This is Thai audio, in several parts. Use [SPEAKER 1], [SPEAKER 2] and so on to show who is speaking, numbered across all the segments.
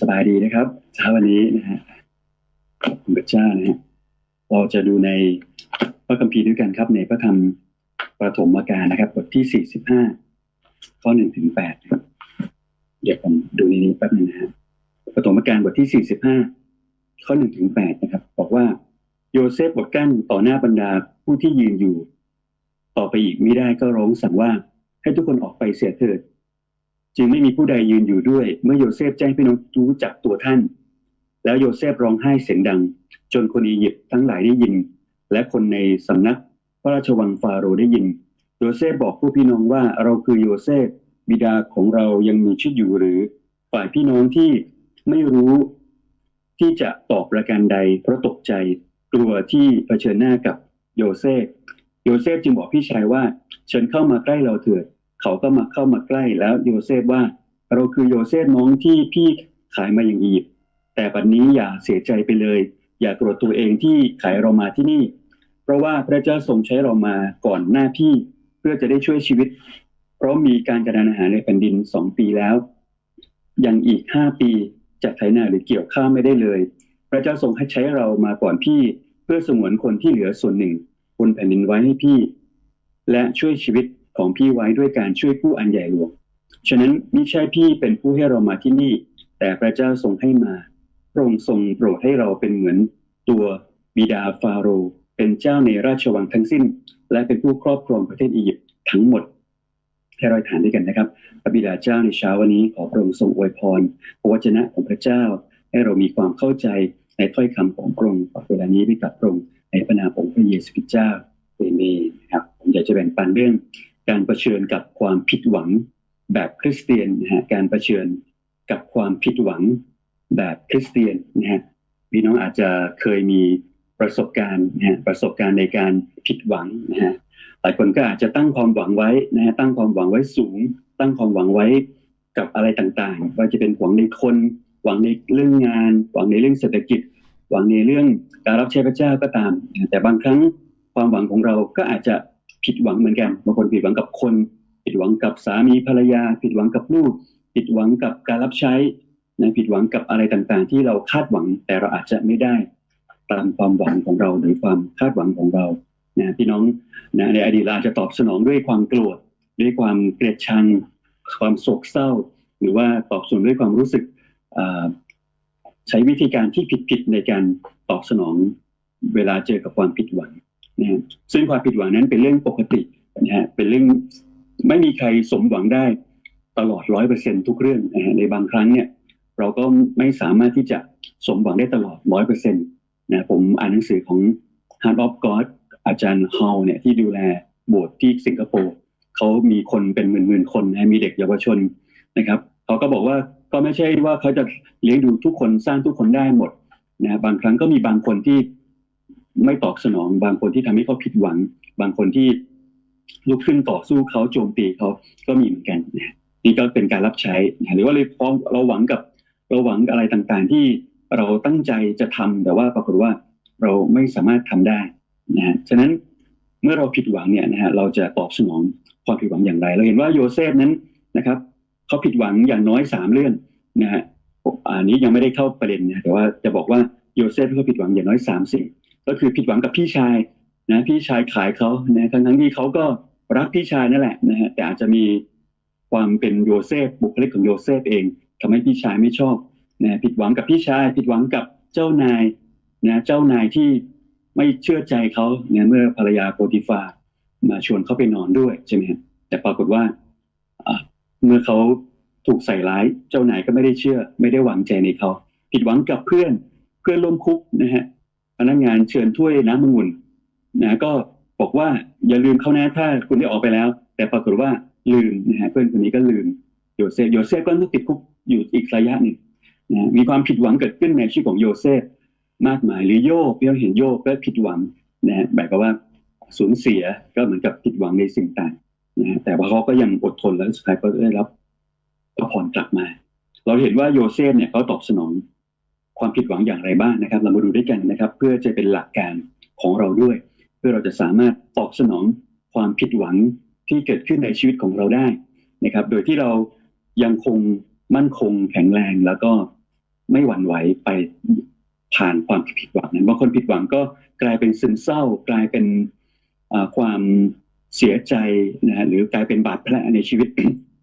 [SPEAKER 1] สบายดีนะครับเช้าวันนี้นะฮะขอบคุณพระเจ้านะฮะเราจะดูในพระคัมภีร์ด้วยกันครับ ในพระธรรมประถมกาลนะครับ บทที่สี่สิบห้าข้อหนึ่งถึงแปดเดี๋ยวผมดูในนี้แป๊บนึงนะฮะประถมกาลบทที่สี่สิบห้าข้อหนึ่งถึงแปดนะครับ บอกว่าโยเซฟบทกั้นต่อหน้าบรรดาผู้ที่ยืนอยู่ ต่อไปอีกไม่ได้ก็ร้องสั่งว่าให้ทุกคนออกไปเสียเถิด จึงไม่มีผู้ใดยืนอยู่ด้วย เมื่อโยเซฟแจ้งพี่น้องรู้จักตัวท่าน แล้วโยเซฟร้องไห้เสียงดัง จนคนอียิปต์ทั้งหลายได้ยิน และคนในสำนักพระราชวังฟาโรได้ยิน โยเซฟบอกผู้พี่น้องว่าเราคือโยเซฟบิดาของเรายังมีชีวิตอยู่หรือ ฝ่ายพี่น้องที่ไม่รู้ที่จะตอบประการใด เพราะตกใจกลัวที่เผชิญหน้ากับโยเซฟโยเซฟจึงบอกพี่ชายว่าเชิญเข้ามาใกล้เราเถิด เขาก็มาเข้ามาใกล้แล้วโยเซฟว่า เราคือโยเซฟน้องที่พี่ขายมาอย่างอียิปต์แต่บัดนนี้อย่าเสียใจไปเลย อย่าโกรธตัวเองที่ขายเรามาที่นี่ เพราะว่าพระเจ้าทรงใช้เรามาก่อนหน้าพี่ เพื่อจะได้ช่วยชีวิต เพราะมีการกระดานอาหารในแผ่นดินสองปีแล้วยังอีกห้าปีจะไถนาหรือเกี่ยวข้าวไม่ได้เลย พระเจ้าทรงให้ใช้เรามาก่อนพี่ เพื่อสงวนคนที่เหลือส่วนหนึ่งบนแผ่นดินไว้ให้พี่ และช่วยชีวิต ของพี่ไว้ด้วยการช่วยผู้อันใหญ่หลวง ฉะนั้นมิใช่พี่เป็นผู้ให้เรามาที่นี่ แต่พระเจ้าทรงให้มาพระองค์ทรงโปรดให้เราเป็นเหมือนตัวบิดาฟาโรห์เป็นเจ้าในราชวังทั้งสิ้น และเป็นผู้ครอบครองประเทศอียิปต์ทั้งหมดให้เราฐานด้วยกันนะครับพระบิดาเจ้าในเช้าวันนี้ขอพระองค์ทรงอวยพรพระวจนะของพระเจ้า ให้เรามีความเข้าใจในถ้อยคำของพระองค์เวลานี้ด้วยกับพระองค์ในพระนามของพระเยซูคริสต์เจ้าเอเมนครับผมอยากจะแบ่งปันเรื่อง การรเผชิญกับความผิดหวังแบบคริสเตียนนะฮะการเผชิญกับความผิดหวังแบบคริสเตียนนะฮะพี่น้องอาจจะเคยมีประสบการณ์นะฮะประสบการณ์ในการผิดหวังนะฮะหลายคนก็อาจจะตั้งความหวังไว้นะฮะตั้งความหวังไว้สูง ตั้งความหวังไว้กับอะไรต่างๆว่าจะเป็นหวังในคน หวังในเรื่องงาน หวังในเรื่องเศรษฐกิจ หวังในเรื่องการรับใช้พระเจ้าก็ตาม แต่บางครั้งความหวังของเราก็อาจจะ ผิดหวังเหมือนกันบางคนผิดหวังกับคน ผิดหวังกับสามีภรรยา ผิดหวังกับลูก ผิดหวังกับการรับใช้นะผิดหวังกับอะไรต่างๆ ที่เราคาดหวังแต่เราอาจจะไม่ได้ ตามความหวังของเราหรือความคาดหวังของเรานะพี่น้องนะในอดีตเราจะตอบสนองด้วยความโกรธด้วยความเกลียดชัง ความโศกเศร้า หรือว่าตอบสนองด้วยความรู้สึกใช้วิธีการที่ผิดๆในการตอบสนองเวลาเจอกับความผิดหวัง นะฮะซึ่งความผิดหวังนั้นเป็นเรื่องปกตินะฮะเป็นเรื่องไม่มีใครสมหวังได้ตลอดร้อยเปอร์เซ็นทุกเรื่องนะฮะในบางครั้งเนี่ย เราก็ไม่สามารถที่จะสมหวังได้ตลอดร้อยเปอร์เซ็นต์นะผมอ่านหนังสือของ Heart of God อาจารย์ฮาวเนี่ยที่ดูแลโบสถ์ที่สิงคโปร์เขามีคนเป็นหมื่นๆคนนะมีเด็กเยาวชนนะครับเขาก็บอกว่าก็ไม่ใช่ว่าเขาจะเลี้ยงดูทุกคนสร้างทุกคนได้หมดนะบางครั้งก็มีบางคนที่ ไม่ตอบสนอง บางคนที่ทำให้เขาผิดหวัง บางคนที่ลุกขึ้นต่อสู้เขาโจมตีเขาก็มีเหมือนกันนะนี่ก็เป็นการรับใช้หรือว่าเลยพ้องเราหวังกับเราหวังอะไรต่างๆ ที่เราตั้งใจจะทำแต่ว่าปรากฏว่าเราไม่สามารถทำได้นะฮะฉะนั้นเมื่อเราผิดหวังเนี่ยนะฮะเราจะตอบสนองความผิดหวังอย่างไร เราเห็นว่าโยเซฟนั้นนะครับเขาผิดหวังอย่างน้อยสามเรื่องนะฮะอันนี้ยังไม่ได้เข้าประเด็นนะแต่ว่าจะบอกว่าโยเซฟเขาผิดหวังอย่างน้อยสามสิ่ง ก็คือผิดหวังกับพี่ชายนะพี่ชายขายเขานะทั้งทั้งที่เขาก็รักพี่ชายนั่นแหละนะฮะแต่อาจจะมีความเป็นโยเซฟบุคลิกของโยเซฟเองทำให้พี่ชายไม่ชอบนะผิดหวังกับพี่ชาย ผิดหวังกับเจ้านายนะเจ้านายที่ไม่เชื่อใจเขาเนี่ยเมื่อภรรยาโปติฟามาชวนเขาไปนอนด้วยใช่ไหมแต่ปรากฏว่าเมื่อเขาถูกใส่ร้ายเจ้านายก็ไม่ได้เชื่อ ไม่ได้หวังใจในเขา ผิดหวังกับเพื่อนเพื่อนร่วมคุกนะฮะ นักงานเชิญถ้วยน้ำมงุ่นนะก็บอกว่าอย่าลืมเขานะถ้าคุณได้ออกไปแล้ว แต่ปรากฏว่าลืมนะฮะเพื่อนคนนี้ก็ลืมโยเซฟโยเซฟก็ต้องติดคุกอยู่อีกระยะหนึ่งนะมีความผิดหวังเกิดขึ้นในชีวิตของโยเซฟมากมายหรือโยกเราเห็นโยกก็ผิดหวังนะฮะแบบว่าสูญเสียก็เหมือนกับผิดหวังในสิ่งต่างนะฮะแต่ว่าเขาก็ยังอดทนแล้วสุดท้ายก็ได้รับพระพรกลับมา เราเห็นว่าโยเซฟเนี่ยเขาตอบสนอง ความผิดหวังอย่างไรบ้างนะครับ เรามาดูด้วยกันนะครับ เพื่อจะเป็นหลักการของเราด้วย เพื่อเราจะสามารถตอบสนองความผิดหวังที่เกิดขึ้นในชีวิตของเราได้นะครับ โดยที่เรายังคงมั่นคงแข็งแรงแล้วก็ไม่หวั่นไหวไปผ่านความผิดหวังนั้นบางคนผิดหวังก็กลายเป็นซึมเศร้า กลายเป็นความเสียใจนะฮะหรือกลายเป็นบาดแผลในชีวิต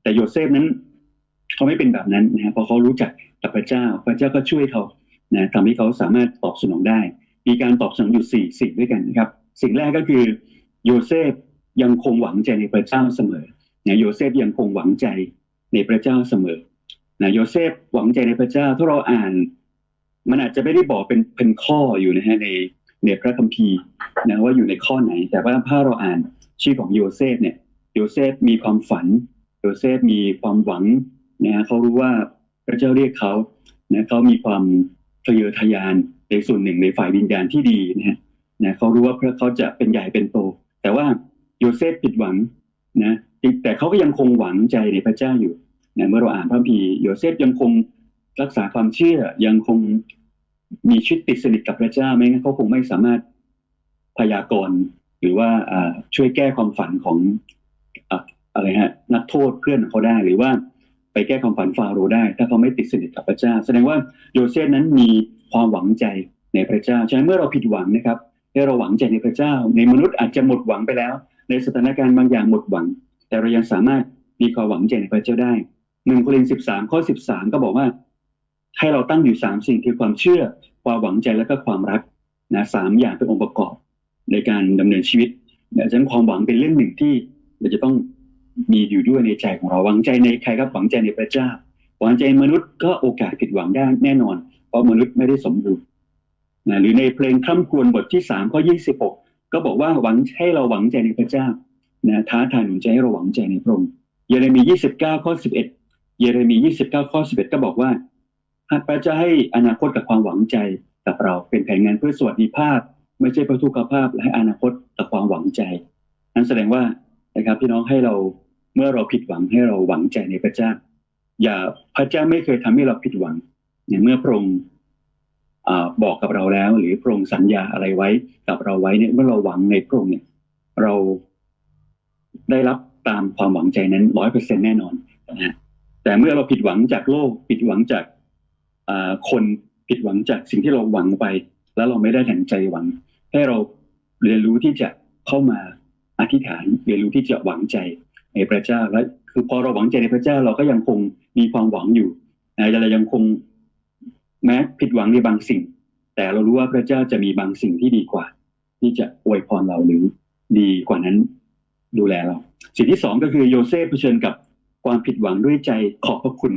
[SPEAKER 1] แต่โยเซฟนั้น เขาไม่เป็นแบบนั้นนะฮะเพราะเขารู้จักกับพระเจ้า พระเจ้าก็ช่วยเขา นะทำให้เขาสามารถตอบสนองได้ มีการตอบสนองอยู่สี่สิ่งด้วยกันนะครับ สิ่งแรกก็คือโยเซฟยังคงหวังใจในพระเจ้าเสมอนะโยเซฟยังคงหวังใจในพระเจ้าเสมอนะโยเซฟหวังใจในพระเจ้าถ้าเราอ่าน มันอาจจะไม่ได้บอกเป็นเป็นข้ออยู่นะฮะในในพระคัมภีร์นะว่าอยู่ในข้อไหน แต่ว่าถ้าเราอ่านชื่อของโยเซฟเนี่ยโยเซฟมีความฝันโยเซฟมีความหวังนะเขารู้ว่าพระเจ้าเรียกเขานะเขามีความะเยอทะยานในส่วนหนึ่งในฝ่ายวิญญาณที่ดีนะฮะนะเขารู้ว่าพระเขาจะเป็นใหญ่เป็นโต แต่ว่าโยเซฟผิดหวังนะแต่เขาก็ยังคงหวังใจในพระเจ้าอยู่นะเมื่อเราอ่านพระพีโยเซฟยังคงรักษาความเชื่อยังคงมีชีวิตติดสนิทกับพระเจ้าไม่งั้นเขาคงไม่สามารถพยากรณ์หรือว่าช่วยแก้ความฝันของอะไรฮะนักโทษเพื่อนเขาได้หรือว่า ไปแก้ความฝันฟาโรห์ได้ ถ้าเขาไม่ติดสนิทกับพระเจ้า แสดงว่าโยเซฟนั้นมีความหวังใจในพระเจ้าฉะนั้นเมื่อเราผิดหวังนะครับให้เราหวังใจในพระเจ้า ในมนุษย์อาจจะหมดหวังไปแล้ว ในสถานการณ์บางอย่างหมดหวัง แต่เรายังสามารถมีความหวังใจในพระเจ้าได้หนึ่งโครินธ์สิบสามข้อสิบสามก็บอกว่า ให้เราตั้งอยู่สามสิ่งคือความเชื่อ ความหวังใจและก็ความรักนะสามอย่างเป็นองค์ประกอบในการดำเนินชีวิตดังนั้นความหวังเป็นเรื่องหนึ่งที่เราจะต้อง มีอยู่ด้วยในใจของเราหวังใจในใครครับหวังใจในพระเจ้า หวังใจมนุษย์ก็โอกาสผิดหวังได้แน่นอน เพราะมนุษย์ไม่ได้สมบูรณ์นะหรือในเพลงคร่ำครวญบทที่สามข้อยี่สิบหกก็บอกว่าหวังให้เราหวังใจในพระเจ้านะท้าทายหนุนใจให้เราหวังใจในพระองค์เยเรมียี่สิบเก้าข้อสิบเอ็ดเยเรมียี่สิบเก้าข้อสิบเอ็ดก็บอกว่าพระเจ้าให้อนาคตกับความหวังใจกับเราเป็นแผนงานเพื่อสวัสดิภาพ ไม่ใช่เพื่อทุกขภาพและให้อนาคตกับความหวังใจ นั้นแสดงว่านะครับพี่น้องให้เรา เมื่อเราผิดหวังให้เราหวังใจในพระเจ้า อย่าพระเจ้าไม่เคยทำให้เราผิดหวังเนี่ยเมื่อพระองค์บอกกับเราแล้ว หรือพระองค์สัญญาอะไรไว้กับเราไว้เนี่ยเมื่อเราหวังในพระองค์เนี่ย เราได้รับตามความหวังใจนั้นร้อยเปอร์เซ็นแน่นอนนะแต่เมื่อเราผิดหวังจากโลก ผิดหวังจากคนผิดหวังจากสิ่งที่เราหวังไป แล้วเราไม่ได้ดังใจหวัง ให้เราเรียนรู้ที่จะเข้ามาอธิษฐานเรียนรู้ที่จะหวังใจ ในพระเจ้าและคือพอเราหวังใจในพระเจ้าเราก็ยังคงมีความหวังอยู่นะเรายังคงแม้ผิดหวังในบางสิ่ง แต่เรารู้ว่าพระเจ้าจะมีบางสิ่งที่ดีกว่า ที่จะอวยพรเราหรือดีกว่านั้น ดูแลเรา สิ่งที่สองก็คือโยเซฟเผชิญกับความผิดหวังด้วยใจขอบพระคุณ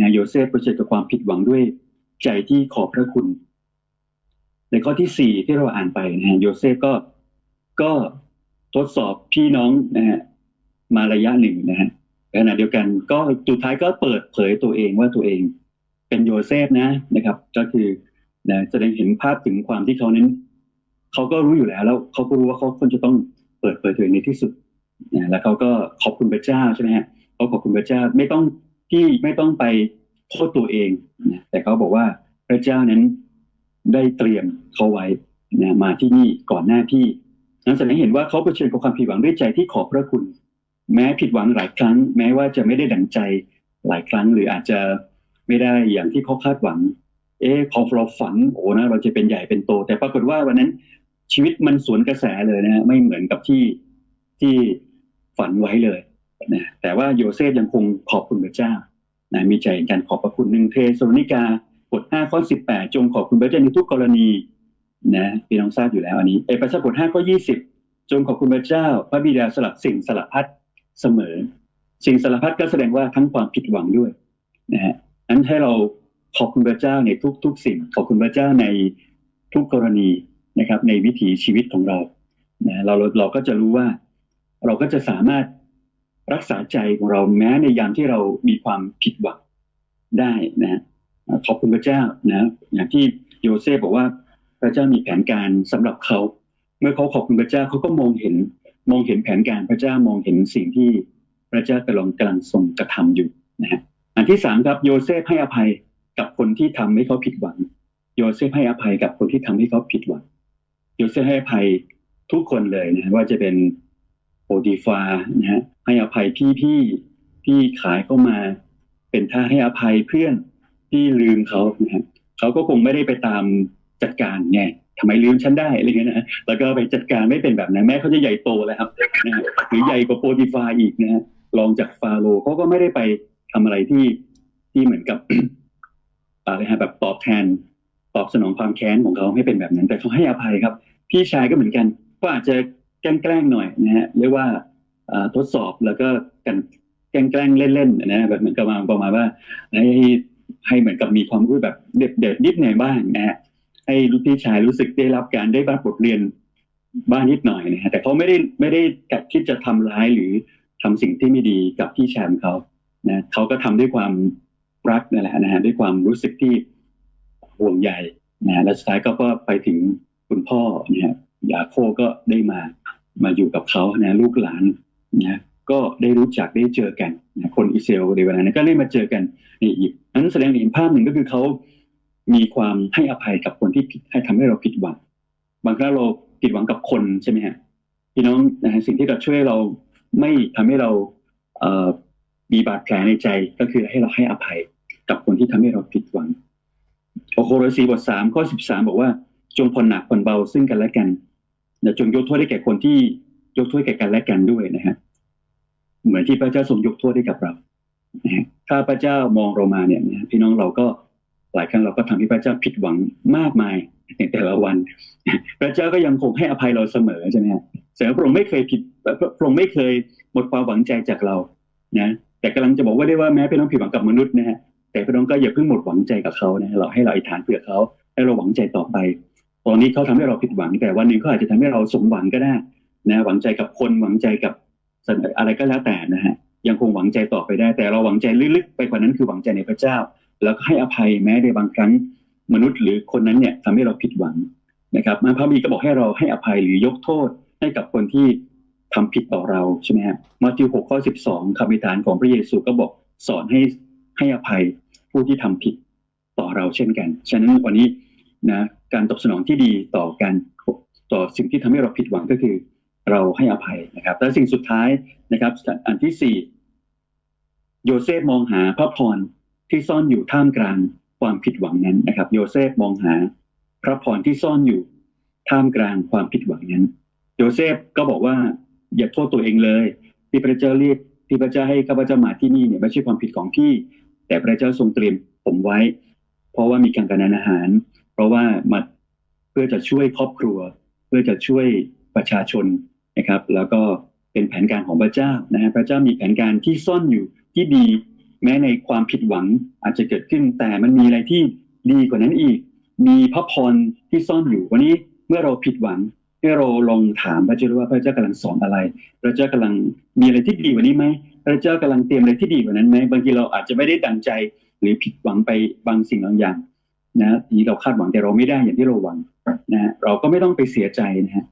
[SPEAKER 1] นะโยเซฟเผชิญกับความผิดหวังด้วยใจที่ขอบพระคุณ ในข้อที่สี่ที่เราอ่านไปนะโยเซฟก็ก็ทดสอบพี่น้องนะฮะ มาระยะหนึ่งนะฮะขณะเดียวกันก็สุดท้ายก็เปิดเผยตัวเองว่าตัวเองเป็นโยเซฟนะนะครับ ก็คือนะแสดงเห็นภาพถึงความที่เขานั้นเขาก็รู้อยู่แล้ว แล้วเขาก็รู้ว่าเขาควรจะต้องเปิดเผยตัวเองในที่สุดนะแล้วเขาก็ขอบคุณพระเจ้าใช่ไหมฮะเขาขอบคุณพระเจ้าไม่ต้องที่ไม่ต้องไปโทษตัวเองนะแต่เขาบอกว่าพระเจ้านั้นได้เตรียมเขาไว้นะมาที่นี่ก่อนหน้าที่นั้นแสดงเห็นว่าเขาเผชิญกับความผิดหวังด้วยใจที่ขอบพระคุณ แม้ผิดหวังหลายครั้ง แม้ว่าจะไม่ได้ดังใจหลายครั้ง หรืออาจจะไม่ได้อย่างที่เขาคาดหวัง เอ๊ะพอเราฝันโอ้นะเราจะเป็นใหญ่เป็นโต แต่ปรากฏว่าวันนั้นชีวิตมันสวนกระแสเลยนะไม่เหมือนกับที่ที่ฝันไว้เลยนะแต่ว่าโยเซฟยังคงขอบคุณพระเจ้านะมีใจการขอบพระคุณหนึ่งเทสโลนิกาบทห้าข้อสิบแปดจงขอบคุณพระเจ้าในทุกกรณีนะพี่น้องทราบอยู่แล้วอันนี้เอเปซัสบทห้าข้อยี่สิบจงขอบคุณพระเจ้า พระบิดาสลับสิ่งสลับพัด เสมอ สิ่งสลับพัดก็แสดงว่าทั้งความผิดหวังด้วยนะฮะนั้นให้เราขอบคุณพระเจ้าในทุก ๆ สิ่ง ขอบคุณพระเจ้าในทุกกรณีนะครับ ในวิถีชีวิตของเรานะเราเราก็จะรู้ว่า เราก็จะสามารถรักษาใจของเราแม้ในยามที่เรามีความผิดหวังได้นะขอบคุณพระเจ้านะอย่างที่โยเซฟบอกว่าพระเจ้ามีแผนการสำหรับเขา เมื่อเขาขอบคุณพระเจ้าเขาก็มองเห็น มองเห็นแผนการพระเจ้ามองเห็นสิ่งที่พระเจ้ากำลังกำลังทรงกระทำอยู่นะฮะอันที่สามครับโยเซฟให้อภัยกับคนที่ทำให้เขาผิดหวัง โยเซฟให้อภัยกับคนที่ทำให้เขาผิดหวัง โยเซฟให้อภัยทุกคนเลยนะว่าจะเป็นโอดีฟานะฮะให้อภัยพี่พี่ที่ขายเข้ามา เป็นท่าให้อภัยเพื่อนที่ลืมเขานะฮะเขาก็คงไม่ได้ไปตามจัดการไง ทำไมลืมฉันได้อะไรเงี้ยนะฮะแล้วก็ไปจัดการไม่เป็นแบบนั้นแม้เขาจะใหญ่โตแล้วครับนะฮะหรือใหญ่กว่าโปรติฟาอีกนะฮะรองจากฟาโรเขาก็ไม่ได้ไปทำอะไรที่ที่เหมือนกับอะไรฮะแบบตอบแทนตอบสนองความแค้นของเขาให้เป็นแบบนั้น แต่เขาให้อภัยครับ พี่ชายก็เหมือนกัน ก็อาจจะแกล้งๆหน่อยนะฮะเรียกว่าทดสอบแล้วก็กันแกล้งๆเล่นๆนะฮะแบบเหมือนกับมาประมาณว่าให้ให้เหมือนกับมีความรู้แบบเด็ดๆนิดหน่อยบ้างนะฮะ ให้ลูกพี่ชายรู้สึกได้รับการได้รับบทเรียนบ้างนิดหน่อยนะฮะแต่เขาไม่ได้ไม่ได้กัดคิดจะทำร้ายหรือทำสิ่งที่ไม่ดีกับพี่ชายของเขานะเขาก็ทำด้วยความรักนั่นแหละนะฮะด้วยความรู้สึกที่ห่วงใยนะฮะและสุดท้ายก็ก็ไปถึงคุณพ่อนะฮะยาโคก็ได้มามาอยู่กับเขานะลูกหลานนะก็ได้รู้จักได้เจอกันนะคนอิสราเอลในเวลานั้นก็ได้มาเจอกันในอียิปต์นั้นแสดงเห็นภาพหนึ่งก็คือเขา มีความให้อภัยกับคนที่ผิดให้ทำให้เราผิดหวัง บางครั้งเราผิดหวังกับคนใช่ไหมฮะพี่น้องนะฮะสิ่งที่จะช่วยเราไม่ทำให้เราเมีบาดแผลในใจก็คือให้เราให้อภัยกับคนที่ทำให้เราผิดหวัง โอโคโรสีบทสามข้อสิบสามบอกว่า จงผ่อนหนักผ่อนเบาซึ่งกันและกันและจงยกโทษให้แก่คนที่ยกโทษแก่กันและกันด้วยนะฮะเหมือนที่พระเจ้าทรงยกโทษให้กับเรานะฮะถ้าพระเจ้ามองเรามาเนี่ยนะพี่น้องเราก็ หลายครั้งเราก็ทำให้พระเจ้าผิดหวังมากมายในแต่ละวัน พระเจ้าก็ยังคงให้อภัยเราเสมอใช่ไหมฮะแสดงว่พระองค์ไม่เคยผิดพระองค์ไม่เคยหมดความหวังใจจากเรานะแต่กำลังจะบอกว่าได้ว่าแม้พี่น้องผิดหวังกับมนุษย์นะฮะแต่พี่น้องก็อย่าเพิ่งหมดหวังใจกับเขานะเราให้เราอธิษฐานเผื่อเขาให้เราหวังใจต่อไป ตอนนี้เขาทำให้เราผิดหวัง แต่วันหนึ่งเขาอาจจะทำให้เราสมหวังก็ได้นะหวังใจกับคนหวังใจกับสัตว์อะไรก็แล้วแต่นะฮะยังคงหวังใจต่อไปได้ แต่เราหวังใจลึกๆไปกว่านั้นคือหวังใจในพระเจ้า แล้วก็ให้อภัยแม้ในบางครั้งมนุษย์หรือคนนั้นเนี่ยทำให้เราผิดหวังนะครับมาพระบีก็บอกให้เราให้อภัยหรือยกโทษให้กับคนที่ทำผิดต่อเราใช่ไหมฮะมาทิวหกข้อสิบสองคำอธิษฐานของพระเยซูก็บอกสอนให้ให้อภัยผู้ที่ทำผิดต่อเราเช่นกัน ฉะนั้นวันนี้นะการตอบสนองที่ดีต่อการต่อสิ่งที่ทำให้เราผิดหวังก็คือ เราให้อภัยนะครับและสิ่งสุดท้ายนะครับ อันที่สี่โยเซฟมองหาพระพร ที่ซ่อนอยู่ท่ามกลางความผิดหวังนั้นนะครับ โยเซฟมองหาพระพรที่ซ่อนอยู่ท่ามกลางความผิดหวังนั้น โยเซฟก็บอกว่าอย่าโทษตัวเองเลย ที่พระเจ้าเรียกที่พระเจ้าให้ข้าพเจ้ามาที่นี่เนี่ยไม่ใช่ความผิดของพี่ แต่พระเจ้าทรงเตรียมผมไว้ เพราะว่ามีการการอาหาร เพราะว่ามาเพื่อจะช่วยครอบครัว เพื่อจะช่วยประชาชนนะครับ แล้วก็เป็นแผนการของพระเจ้านะฮะพระเจ้ามีแผนการที่ซ่อนอยู่ที่ดี แม้ในความผิดหวังอาจจะเกิดขึ้น แต่มันมีอะไรที่ดีกว่านั้นอีก มีพระพรที่ซ่อนอยู่วันนี้เมื่อเราผิดหวังให้เราลองถามพระเจ้าว่าพระเจ้ากำลังสอนอะไร พระเจ้ากำลังมีอะไรที่ดีกว่านี้ไหมพระเจ้ากำลังเตรียมอะไรที่ดีกว่านั้นไหมบางทีเราอาจจะไม่ได้ดังใจหรือผิดหวังไปบางสิ่งบางอย่างนะที่เราคาดหวังแต่เราไม่ได้อย่างที่เราหวังนะเราก็ไม่ต้องไปเสียใจนะฮะ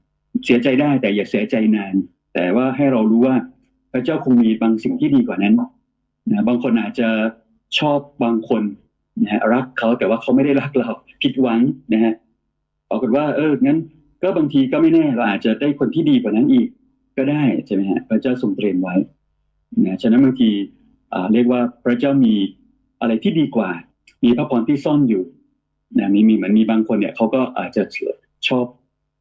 [SPEAKER 1] เสียใจได้แต่อย่าเสียใจนาน แต่ว่าให้เรารู้ว่าพระเจ้าคงมีบางสิ่งที่ดีกว่านั้น นะบางคนอาจจะชอบบางคนนะฮะรักเขาแต่ว่าเขาไม่ได้รักเราผิดหวังนะฮะปรากฏว่า เอองั้น ก็บางทีก็ไม่แน่เราอาจจะได้คนที่ดีกว่านั้นอีก ก็ได้ใช่ไหมฮะพระเจ้าทรงเตรียมไว้นะฉะนั้นบางทีเรียกว่าพระเจ้ามีอะไรที่ดีกว่า มีพระพรที่ซ่อนอยู่นะมีมีเหมือนมีบางคนเนี่ยเขาก็อาจจะชอบ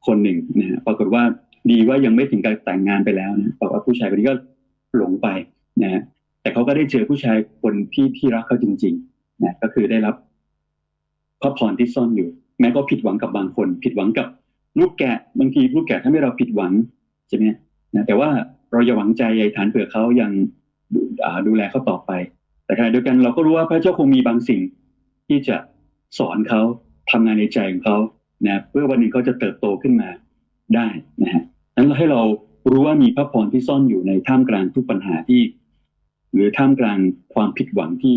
[SPEAKER 1] คนหนึ่งนะฮะปรากฏว่าดีว่ายังไม่ถึงการแต่งงานไปแล้วนะปรากว่าผู้ชายคนนี้ก็หลงไปนะฮะ แต่เขาก็ได้เจอผู้ชายคนที่ที่รักเขาจริงๆนะก็คือได้รับพระพรที่ซ่อนอยู่ แม้ก็ผิดหวังกับบางคน ผิดหวังกับลูกแกะบางทีลูกแกะทำให้เราผิดหวังใช่ไหมนะแต่ว่าเราอย่าหวังใจใยฐานเผื่อเขายังดูแลเขาต่อไป แต่ขณะเดียวกันเราก็รู้ว่าพระเจ้าคงมีบางสิ่ง ที่จะสอนเขาทำงานในใจของเขานะเพื่อวันหนึ่งเขาจะเติบโตขึ้นมาได้นะฮะนั้นให้เรารู้ว่ามีพระพรที่ซ่อนอยู่ในท่ามกลางทุกปัญหาที่ หรือท่ามกลางความผิดหวังที่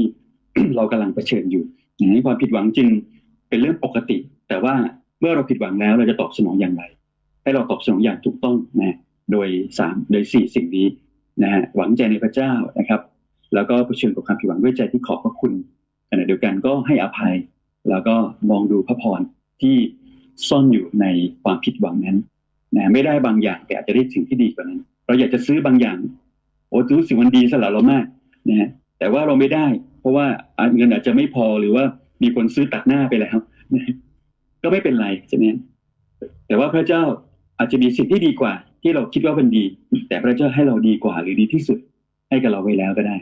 [SPEAKER 1] เรากำลังเผชิญอยู่อย่างนี้ความผิดหวังจึงเป็นเรื่องปกติ แต่ว่าเมื่อเราผิดหวังแล้วเราจะตอบสนองอย่างไร ให้เราตอบสนองอย่างถูกต้องนะโดยสามโดยสี่สิ่งนี้นะฮะหวังใจในพระเจ้านะครับ แล้วก็เผชิญกับความผิดหวังด้วยใจที่ขอบพระคุณขณะเดียวกันก็ให้อภัย แล้วก็มองดูพระพรที่ซ่อนอยู่ในความผิดหวังนั้นนะไม่ได้บางอย่างแต่อาจจะได้สิ่งที่ดีกว่านั้น เราอยากจะซื้อบางอย่าง โอ้รู้สึกมันดีสำหรับเรามากนะฮะแต่ว่าเราไม่ได้ เพราะว่าเงินอาจจะไม่พอหรือว่ามีคนซื้อตัดหน้าไปแล้วก็ไม่เป็นไรใช่ไหมแต่ว่าพระเจ้าอาจจะมีสิ่งที่ดีกว่า ที่เราคิดว่าเป็นดี แต่พระเจ้าให้เราดีกว่าหรือดีที่สุด ให้กับเราไว้แล้วก็ได้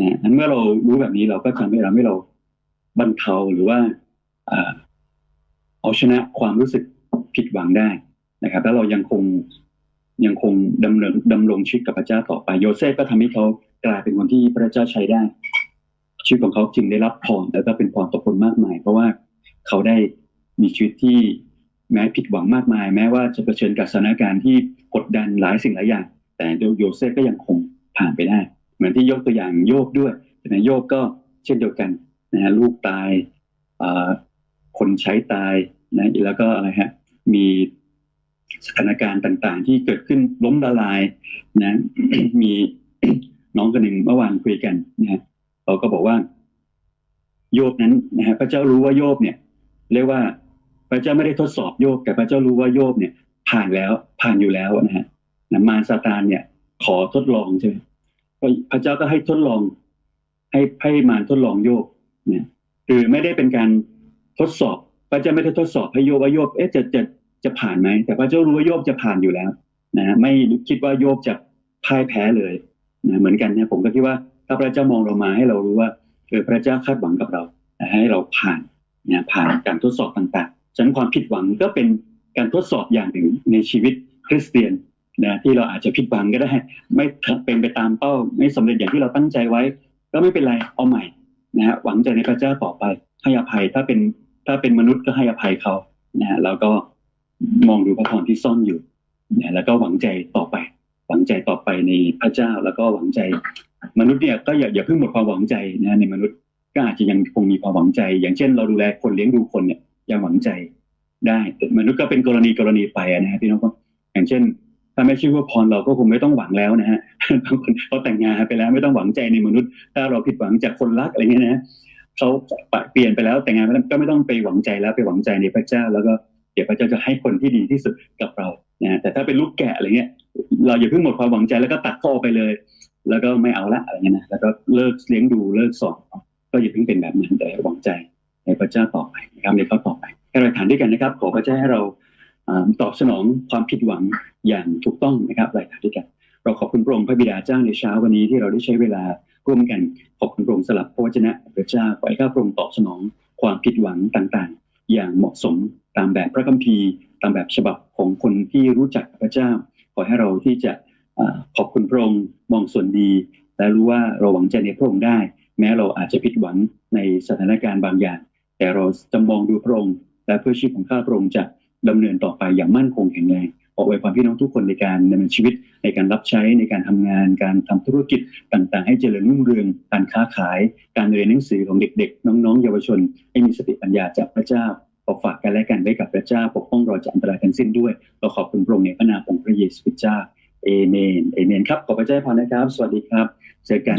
[SPEAKER 1] นะนั้นเมื่อเรารู้แบบนี้เราก็ทำให้เราให้เราบรรเทาหรือว่าเอาชนะความรู้สึกผิดหวังได้นะครับ แล้วเรายังคง ยังคงดำเนินดำรงชีวิตกับพระเจ้าต่อไป โยเซฟก็ทำให้เขากลายเป็นคนที่พระเจ้าใช้ได้ ชีวิตของเขาจึงได้รับพรแล้วก็เป็นพรต่อคนมากมาย เพราะว่าเขาได้มีชีวิตที่แม้ผิดหวังมากมาย แม้ว่าจะเผชิญกับสถานการณ์ที่กดดันหลายสิ่งหลายอย่าง แต่โยเซฟก็ยังคงผ่านไปได้ เหมือนที่ยกตัวอย่างโยบด้วยนะโยบก็เช่นเดียวกันนะฮะลูกตายอ่าคนใช้ตายนะแล้วก็อะไรฮะมี สถานการณ์ต่างๆ ที่เกิดขึ้นล้มละลายนะมีน้องคนหนึ่งเมื่อวานคุยกันนะเขาก็บอกว่า โยบนั้นนะฮะพระเจ้ารู้ว่าโยบเนี่ย เรียกว่าพระเจ้าไม่ได้ทดสอบโยบแต่พระเจ้ารู้ว่าโยบเนี่ย ผ่านแล้วผ่านอยู่แล้วนะฮะนะมารซาตานเนี่ย ขอทดลองใช่ไหมพระเจ้าก็ให้ทดลอง ให้ให้มารทดลองโยบเนี่ยคือไม่ได้เป็นการทดสอบพระเจ้าไม่ได้ทดสอบให้โยบว่าโยบเอ๊ะจะจะ จะผ่านไหม แต่พระเจ้ารู้ว่าโยบจะผ่านอยู่แล้วนะฮะไม่คิดว่าโยบจะพ่ายแพ้เลยนะเหมือนกันเนี่ยผมก็คิดว่าถ้าพระเจ้ามองเรามาให้เรารู้ว่าเออพระเจ้าคาดหวังกับเราให้เราผ่านนะผ่านการทดสอบต่างๆฉะนั้นความผิดหวังก็เป็นการทดสอบอย่างหนึ่งในชีวิตคริสเตียนนะที่เราอาจจะผิดหวังก็ได้ ไม่เป็นไปตามเป้า ไม่สำเร็จอย่างที่เราตั้งใจไว้ ก็ไม่เป็นไรเอาใหม่นะฮะหวังใจในพระเจ้าต่อไปให้อภัยถ้าเป็นถ้าเป็นมนุษย์ก็ให้อภัยเขานะฮะแล้วก็ มองดูพระพรที่ซ่อนอยู่นะแล้วก็หวังใจต่อไป หวังใจต่อไปในพระเจ้าแล้วก็หวังใจ มนุษย์เนี่ยก็อย่าอย่าเพิ่งหมดความหวังใจนะในมนุษย์ก็อาจจะยังคงมีความหวังใจ อย่างเช่น เราดูแลคนเลี้ยงดูคนเนี่ยยังหวังใจได้แต่มนุษย์ก็เป็นกรณีกรณีไปนะฮะพี่น้องก็อย่างเช่น ถ้าไม่ชื่อว่าพรเราก็คงไม่ต้องหวังแล้วนะฮะบางคนเขาแต่งงานไปแล้วไม่ต้องหวังใจในมนุษย์ ถ้าเราผิดหวังจากคนรักอะไรเงี้ยนะเขาเปลี่ยนไปแล้วแต่งงานไปแล้วก็ไม่ต้องไปหวังใจแล้วไปหวังใจในพระเจ้าแล้วก็ ดี๋ยวพระเจ้าจะให้คนที่ดีที่สุดกับเรานะแต่ถ้าเป็นลูกแกะอะไรเงี้ย เราอย่าเพิ่งหมดความหวังใจแล้วก็ตัดข้อไปเลย แล้วก็ไม่เอาละอะไรเงี้ยนะแล้วก็เลิกเลี้ยงดูเลิกสอนก็อย่าเพิ่งเป็นแบบนั้นแต่หวังใจในพระเจ้าต่อไปนะครับในข้อต่อไปให้เราฐานด้วยกันนะครับ ขอพระเจ้าให้เราอตอบสนองความผิดหวังอย่างถูกต้องนะครับรายฐานด้วยกัน เราขอบคุณพระองค์พระบิดาเจ้าในเช้าวันนี้ที่เราได้ใช้เวลาร่วมกันขอบคุณพระองค์สลับพระวจนะพระเจ้าขอให้ข้าพระองค์ตอบสนองความผิดหวังต่างๆ อย่างเหมาะสมตามแบบพระคัมภีร์ ตามแบบฉบับของคนที่รู้จักพระเจ้า ขอให้เราที่จะขอบคุณพระองค์มองส่วนดี และรู้ว่าเราหวังใจในพระองค์ได้ แม้เราอาจจะผิดหวังในสถานการณ์บางอย่าง แต่เราจะมองดูพระองค์และเพื่อชีวิตของข้าพระองค์จะดำเนินต่อไปอย่างมั่นคงแข็งแรง ออวยพรพี่น้องทุกคนในการดำเนินชีวิตในการรับใช้ในการทำงาน การทำธุรกิจต่างๆ ให้เจริญรุ่งเรืองการค้าขาย การเรียนหนังสือของเด็ก ๆ น้องๆ เยาวชน ให้มีสติปัญญาจากพระเจ้าขอฝากกันและกันไว้กับพระเจ้าปกป้องเราจากอันตรายทั้งสิ้นด้วยเราขอบคุณพระองค์ในพระนามของพระเยซูคริสต์เจ้าเอเมนเอเมนครับขอพระเจ้าพรนะครับ สวัสดีครับเจอกัน